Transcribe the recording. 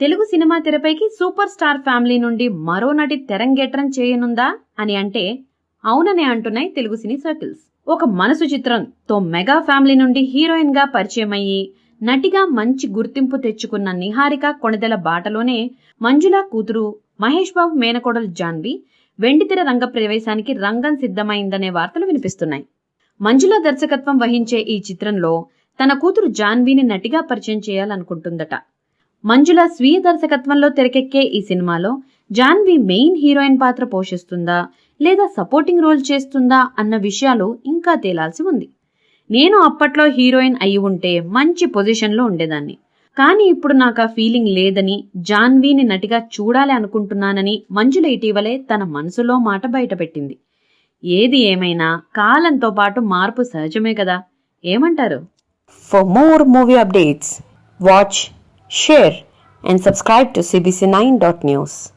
Telugu cinema తెరపైకి super star family నుండి మరో నటి తెరంగేట్రం చేయనుందా అని అంటే అవుననే అంటున్నాయి తెలుగు సినీ సర్కిల్స్. ఒక మనసు చిత్రంతో మెగా ఫ్యామిలీ నుండి హీరోయిన్గా పరిచయం అయ్యి నటిగా మంచి గుర్తింపు తెచ్చుకున్న నిహారిక కొణిదెల బాటలోనే మంజుల కూతురు మహేష్ బాబు మేనకోడలు జాన్వి వెండితెర రంగ ప్రవేశానికి రంగం సిద్ధమైందనే వార్తలు వినిపిస్తున్నాయి. మంజుల దర్శకత్వం వహించే ఈ చిత్రంలో తన కూతురు జాన్వీని నటిగా పరిచయం చేయాలనుకుంటుందట. మంజుల స్వీయ దర్శకత్వంలో తెరకెక్కే ఈ సినిమాలో జాన్వి మెయిన్ హీరోయిన్ పాత్ర పోషిస్తుందా లేదా సపోర్టింగ్ రోల్ చేస్తుందా అన్న విషయాలు ఇంకా తేలాల్సి ఉంది. నేను అప్పట్లో హీరోయిన్ అయి ఉంటే మంచి పొజిషన్లో ఉండేదాన్ని. కానీ ఇప్పుడు నాకు ఆ ఫీలింగ్ లేదని జాన్వీని నటిగా చూడాలి అనుకుంటున్నానని మంజుల ఇటీవలే తన మనసులో మాట బయటపెట్టింది. ఏది ఏమైనా కాలంతో పాటు మార్పు సహజమే కదా ఏమంటారు? For more movie updates watch share, and subscribe to CBC9.news.